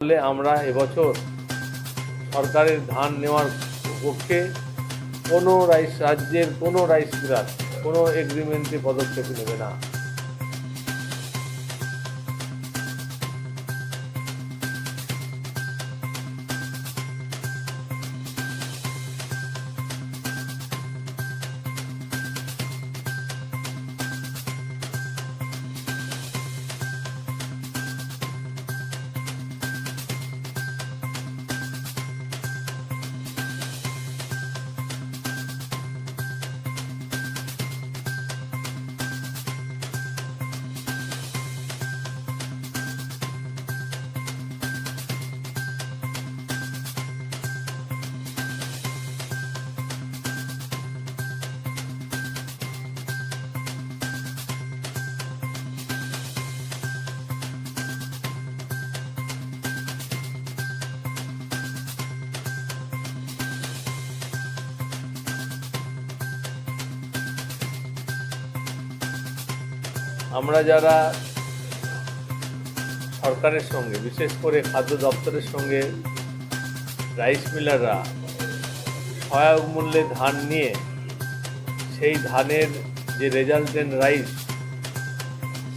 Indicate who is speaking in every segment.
Speaker 1: ফলে আমরা এবছর সরকারের ধান নেওয়ার পক্ষে কোনো রাইস রাজ্যের কোনো রাইস বিরাট কোনো এগ্রিমেন্টে পদক্ষেপ নেবে না। আমরা যারা সরকারের সঙ্গে, বিশেষ করে খাদ্য দপ্তরের সঙ্গে রাইস মিলাররা সহায়ক মূল্যে ধান নিয়ে, সেই ধানের যে রেজাল্টেন্ট রাইস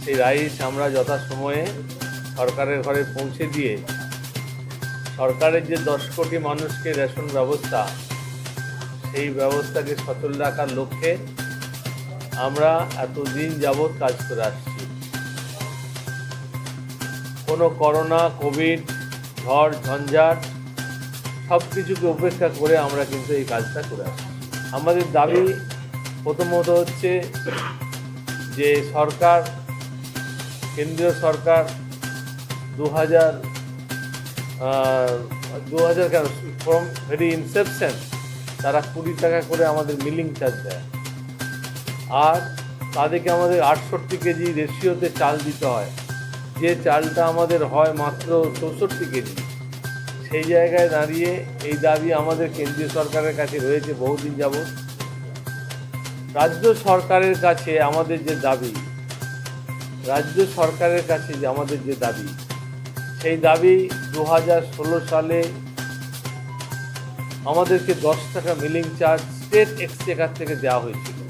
Speaker 1: সেই রাইস আমরা যথাসময়ে সরকারের ঘরে পৌঁছে দিয়ে, সরকারের যে দশ কোটি মানুষকে রেশন ব্যবস্থা, সেই ব্যবস্থাকে সচল রাখার লক্ষ্যে আমরা এতদিন যাবৎ কাজ করে আসছি। কোনো করোনা, কোভিড, ঝড়, ঝঞ্ঝাট সব কিছুকে উপেক্ষা করে আমরা কিন্তু এই কাজটা করে আসছি। আমাদের দাবি প্রথমত হচ্ছে যে সরকার, কেন্দ্রীয় সরকার দু হাজার দু হাজার কেন ফ্রম ভেরি ইনসেপশন তারা কুড়ি টাকা করে আমাদের মিলিং চার্জ দেয়। আর তাদেরকে আমাদের আটষট্টি কেজি রেশিওতে চাল দিতে হয়। যে চালটা আমাদের হয় মাত্র চৌষট্টি কেজি। সেই জায়গায় দাঁড়িয়ে এই দাবি আমাদের কেন্দ্রীয় সরকারের কাছে রয়েছে বহুদিন যাবৎ। রাজ্য সরকারের কাছে আমাদের যে দাবি, রাজ্য সরকারের কাছে যে আমাদের যে দাবি, সেই দাবি দু হাজার ষোলো সালে আমাদেরকে দশ টাকা মিলিং চার্জ স্টেট এক্সচেকার থেকে দেওয়া হয়েছিল।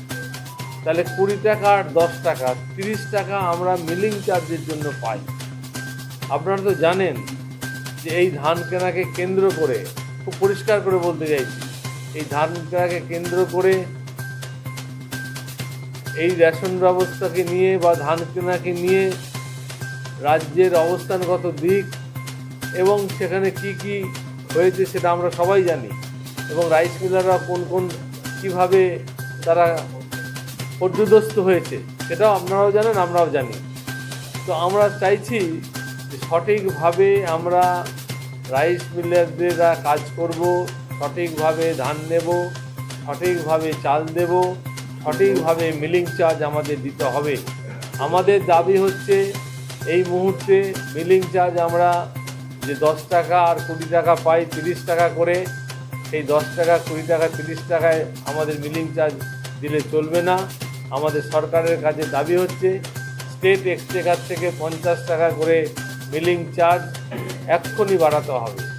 Speaker 1: তাহলে কুড়ি টাকা আর দশ টাকা, তিরিশ টাকা আমরা মিলিং চার্জের জন্য পাই। আপনারা তো জানেন যে এই ধান কেনাকে কেন্দ্র করে, খুব পরিষ্কার করে বলতে চাইছি, এই ধান কেনাকে কেন্দ্র করে এই রেশন ব্যবস্থাকে নিয়ে বা ধান কেনাকে নিয়ে রাজ্যের অবস্থানগত দিক এবং সেখানে কি কি হয়েছে সেটা আমরা সবাই জানি এবং রাইস মিলাররা কোন কোন, কীভাবে তারা পর্যদস্ত হয়েছে। সেটাও আপনারাও জানেন, আমরাও জানি। তো আমরা চাইছি সঠিকভাবে আমরা রাইস মিলারদেরা কাজ করব, সঠিকভাবে ধান নেব, সঠিকভাবে চাল দেব, সঠিকভাবে মিলিং চার্জ আমাদের দিতে হবে। আমাদের দাবি হচ্ছে, এই মুহূর্তে মিলিং চার্জ আমরা যে দশ টাকা আর কুড়ি টাকা পাই তিরিশ টাকা করে, সেই দশ টাকা, কুড়ি টাকা, তিরিশ টাকায় আমাদের মিলিং চার্জ দিলে চলবে না। আমাদের সরকারের কাছে দাবি হচ্ছে স্টেট এক্সটেকার থেকে পঞ্চাশ টাকা করে মিলিং চার্জ এক্ষুনি বাড়াতে হবে।